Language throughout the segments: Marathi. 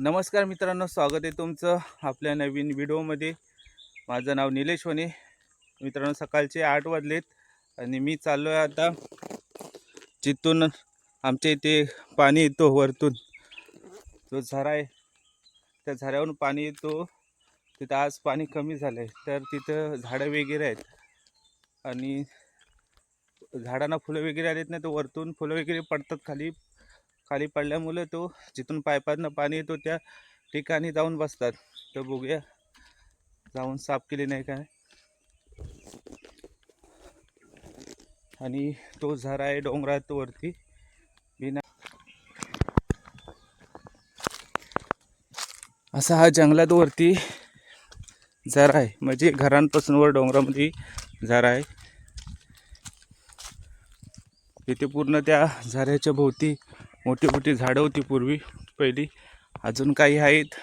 नमस्कार मित्रांनो स्वागत आहे तुमचं आपल्या नवीन व्हिडिओमध्ये. माझं नाव निलेश वने. मित्रांनो सकाळचे आठ वाजलेत आणि मी चाललो आहे आता जिथून आमच्या इथे पाणी येतो वरतून. जो झरा आहे त्या झऱ्यावरून पाणी येतो. तिथं आज पाणी कमी झालं आहे तर तिथं झाडं वगैरे आहेत. आणि झाडांना फुलं वगैरे आलेत नाही तर वरतून फुलं वगैरे पडतात खाली. खाली पडल्यामुळे तो जिथून पायपातनं पाणी येतो त्या ठिकाणी जाऊन बसतात. तर बघूया. जाऊन साफ केले नाही काय? आणि तो झरा आहे डोंगरात वरती बिना असा हा जंगलात वरती झरा आहे. म्हणजे घरांपासून वर डोंगरामध्ये झरा आहे. तिथे पूर्ण त्या झऱ्याच्या भोवती मोठी मोठी झाडं होती पूर्वी पहिली. अजून काही आहेत.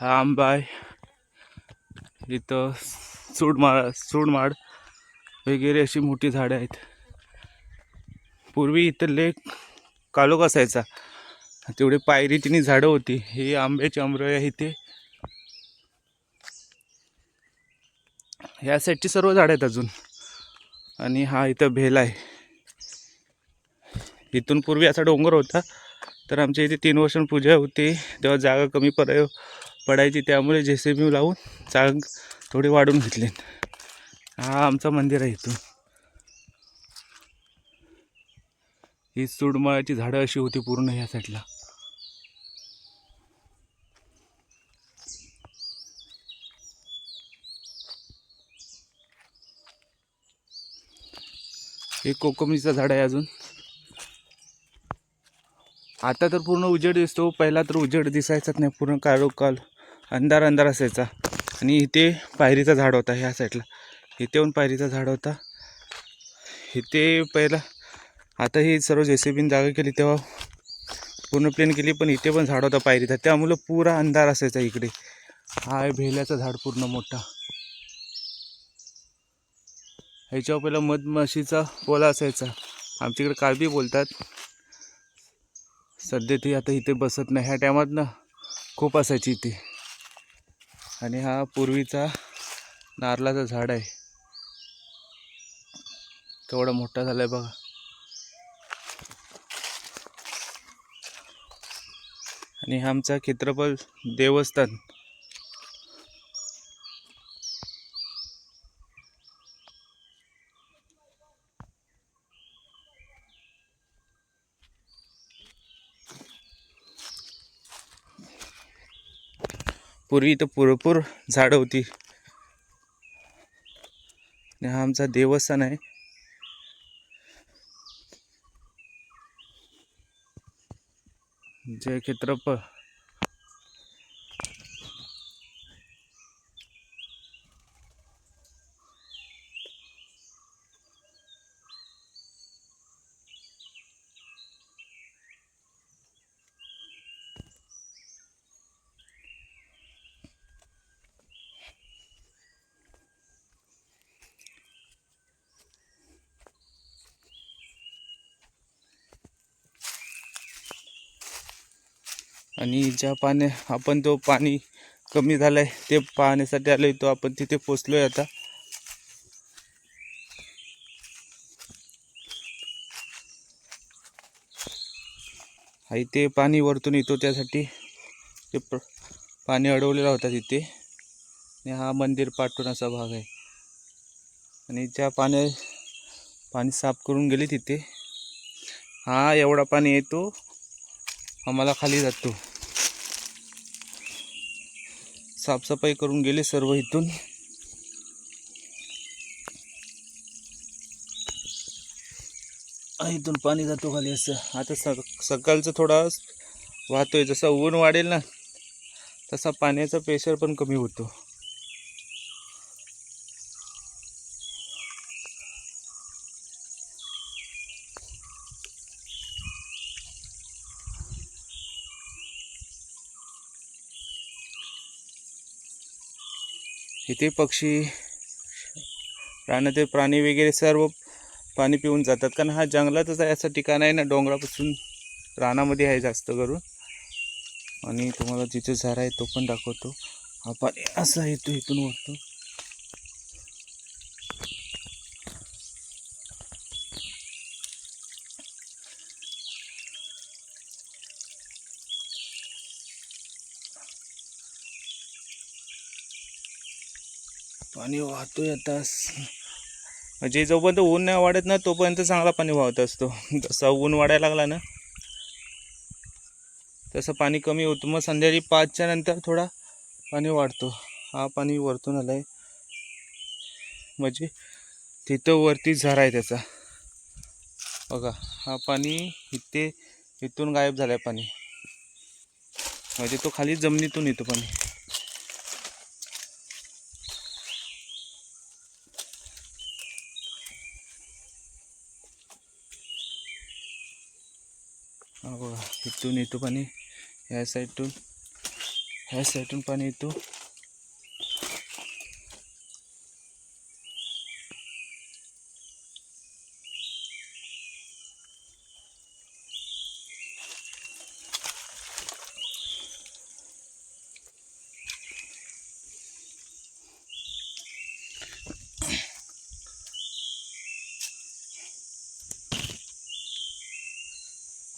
हा आंबा आहे. इथं सूडमाळ सूडमाड वगैरे अशी मोठी झाडं आहेत. पूर्वी इथं लेक कालोख असायचा. तेवढे पायरी तिने झाडं होती. ही आंब्याची आंबरं आहे इथे. ह्या साईडची सर्व झाडं आहेत अजून. आणि हा इथं भेल आहे. इथून पूर्वी असा डोंगर होता. तर आमच्या इथे तीन वर्ष पूजा होती. तेव्हा जागा कमी पड पडायची. त्यामुळे जे सी बी लावून जाग थोडी वाढून घेतली. हा आमचं मंदिर आहे इथून. ही सुडमळाची झाडं अशी होती पूर्ण ह्या साईडला हे कोकमीचं झाड आहे अजून. आता तर पूर्ण उजेड दिसतो. पहिला तर उजेड दिसायचाच नाही पूर्ण काळो काल अंधार अंधार असायचा. आणि इथे पायरीचा झाड होता ह्या साईडला. इथे पण पायरीचा झाड होता. इथे पहिला आता ही सर्व जे सी जागा केली तेव्हा पूर्ण प्लेन केली पण इथे पण झाड होता पायरीचा. त्यामुळं पुरा अंधार असायचा इकडे. हा आहे भेल्याचं झाड पूर्ण मोठा. ह्याच्यावर पहिला मधमाशीचा पोला असायचा. आमच्याकडे काळबी बोलतात. सध्या ती आता इथे बसत नाही. ह्या टायमात ना खूप असायची इथे. आणि हा पूर्वीचा नारळाचं झाड आहे. केवढा मोठा झाला आहे बघा. आणि हा आमचा क्षेत्रफळ देवस्थान. पूर्वी इथं भरपूर झाडं होती. आणि हा आमचा देवस्थान आहे. जय क्षेत्रप आणि ज्या पाण्या आपण तो पाणी कमी झालंय ते पाहण्यासाठी आलो तो आपण तिथे पोचलोय आता. हा इथे पाणी वरतून येतो त्यासाठी. ते प्र पाणी अडवलेला होता तिथे. आणि हा मंदिर पाठवून असा भाग आहे. आणि ज्या पाण्या पाणी साफ करून गेले तिथे. हा एवढा पाणी येतो. आम्हाला खाली जातो. साफसफाई करून गेले सर्व इथून. इथून पाणी जातो खाली असं. आता स सकाळचं थोडा वाहतोय. जसा ऊन वाढेल ना तसा पाण्याचा प्रेशर पण कमी होतो. इथे पक्षी रानातील प्राणी वगैरे सर्व पाणी पिऊन जातात. कारण हा जंगलातच आहे असं ठिकाण आहे ना डोंगरापासून रानामध्ये आहे जास्त करून. आणि तुम्हाला जिथे झरा आहे तो पण दाखवतो. हा पाणी असा येतो इथून वाटतो पाणी वाहतोय आता म्हणजे जोपर्यंत ऊन नाही वाढत ना तोपर्यंत चांगला पाणी वाहत असतो. जसं ऊन वाढायला लागला ना तसं पाणी कमी होतं. मग संध्याकाळी पाचच्या नंतर थोडा पाणी वाढतो. हा पाणी वरतून आलाय. म्हणजे तिथं वरती झरा आहे त्याचा. बघा हा पाणी इथे इथून गायब झालाय पाणी. म्हणजे तो खाली जमिनीतून येतो पाणी हा बघा इथून येतो पाणी ह्या साईडतून ह्या साईडतून पाणी येतो.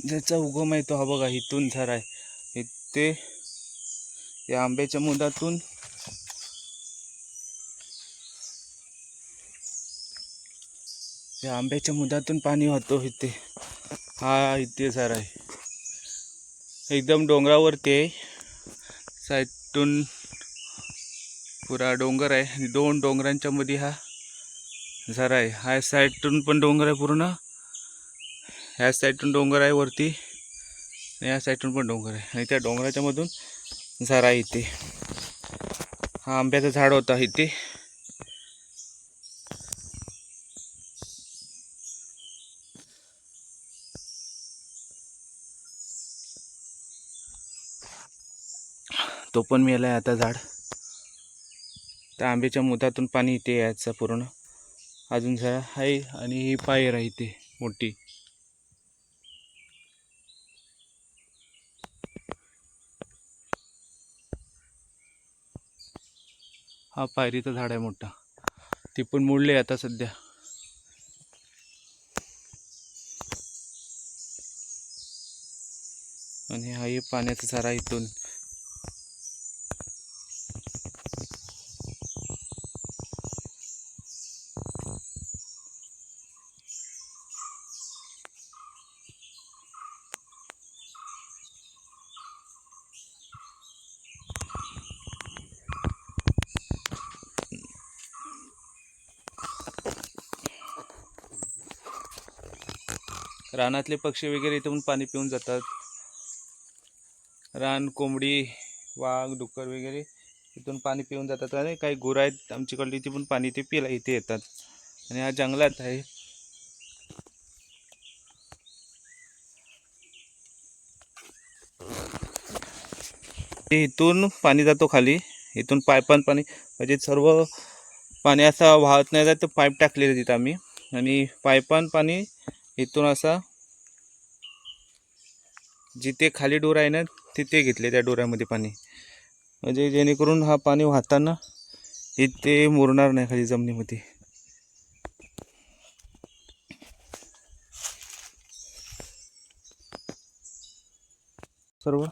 ज्याचा उगम आहे तो हा बघा इथून झरा आहे. इथे या आंब्याच्या मुदातून या आंब्याच्या मुदातून पाणी वाहतो इथे. हा इथे झरा आहे. एकदम डोंगरावरती आहे. साईडतून पुरा डोंगर आहे दोन डोंगरांच्या मध्ये हा झरा आहे. हा साईडतून पण डोंगर आहे पूर्ण. ह्या साईडून डोंगर आहे वरती. आणि या साईडून पण डोंगर आहे. आणि त्या डोंगराच्या मधून झरा आहे इथे. हा आंब्याचं झाड होता इथे. तो पण मेला आहे आता झाड. त्या आंब्याच्या मुदातून पाणी इथे यायचं पूर्ण. अजून झरा आहे आणि ही पायर आहे इथे मोठी. हा पायरीचं झाड आहे मोठा. ती पण मोडली आता सध्या. आणि हा हे पाण्याचा सारा इथून रानातले पक्षी वगैरे इथून पाणी पिऊन जातात. रान कोंबडी वाघ डुक्कर वगैरे इथून पाणी पिऊन जातात. आणि काही गुरं आहेत आमच्याकडली इथे पण पाणी ते पिला इथे येतात. आणि हा जंगलात आहे. ते इथून पाणी जातो खाली. इथून पायपान पाणी म्हणजे सर्व पाणी असं वाहत नाही जात तर पाईप टाकलेले तिथं आम्ही. आणि पायपान पाणी इथून असा जिथे खाली डोर आहे ना तिथे घेतले त्या डोऱ्यामध्ये पाणी. म्हणजे जेणेकरून हा पाणी वाहताना इथे मुरणार नाही खाली जमिनीमध्ये. सर्व